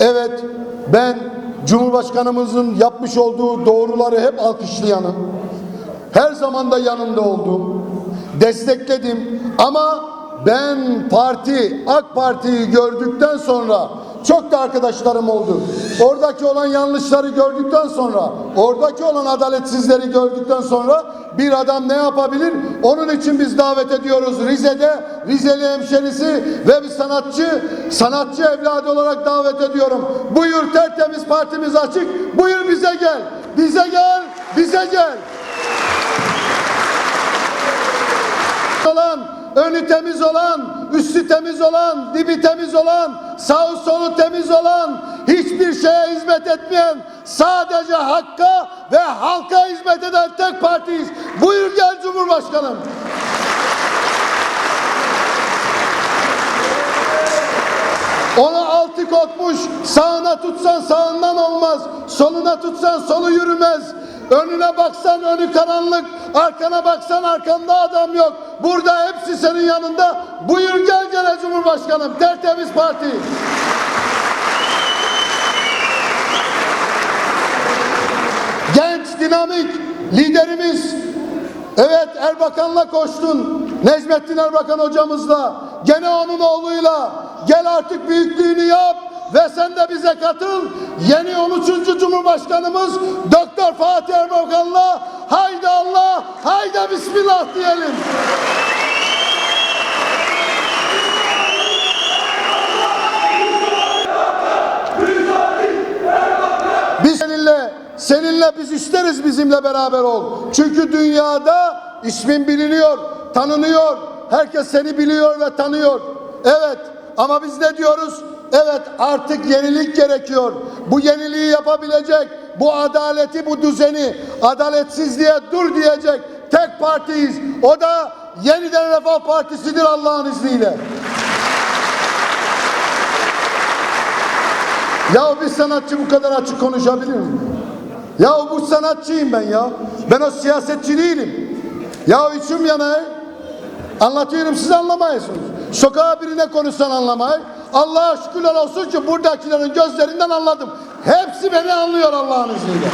Evet, ben Cumhurbaşkanımızın yapmış olduğu doğruları hep alkışlayanım. Her zaman da yanında oldum. Destekledim ama ben parti, AK Parti'yi gördükten sonra çok da arkadaşlarım oldu. Oradaki olan yanlışları gördükten sonra, oradaki olan adaletsizleri gördükten sonra bir adam ne yapabilir? Onun için biz davet ediyoruz Rize'de, Rizeli hemşerisi ve bir sanatçı, sanatçı evladı olarak davet ediyorum. Buyur tertemiz partimiz açık, buyur bize gel, bize gel, bize gel. olan, önü temiz olan, üstü temiz olan, dibi temiz olan, sağı solu temiz olan, hiçbir şeye hizmet etmeyen, sadece hakka ve halka hizmet eden tek partiyiz. Buyur gel Cumhurbaşkanım. Onu altı kokmuş, sağına tutsan sağından olmaz, soluna tutsan solu yürümez. Önüne baksan önü karanlık, arkana baksan arkanda adam yok. Burada hepsi senin yanında. Buyur gel gele Cumhurbaşkanım, tertemiz parti. Dinamik liderimiz. Evet Erbakan'la koştun. Necmettin Erbakan hocamızla. Gene onun oğluyla. Gel artık büyüklüğünü yap ve sen de bize katıl. Yeni 13. Cumhurbaşkanımız Doktor Fatih Erbakan'la haydi Allah, haydi Bismillah diyelim. Biz seninle, biz isteriz bizimle beraber ol. Çünkü dünyada ismin biliniyor, tanınıyor. Herkes seni biliyor ve tanıyor. Evet ama biz ne diyoruz? Evet artık yenilik gerekiyor. Bu yeniliği yapabilecek, bu adaleti, bu düzeni, adaletsizliğe dur diyecek tek partiyiz. O da yeniden Refah Partisi'dir Allah'ın izniyle. Ya bir sanatçı bu kadar açık konuşabilir mi? Ya bu sanatçıyım ben ya. Ben o siyasetçi değilim. Ya içim yanay. Anlatıyorum siz anlamayasınız. Sokağa birine konuşsan anlamay. Allah'a şükürler olsun ki buradakilerin gözlerinden anladım. Hepsi beni anlıyor Allah'ın izniyle.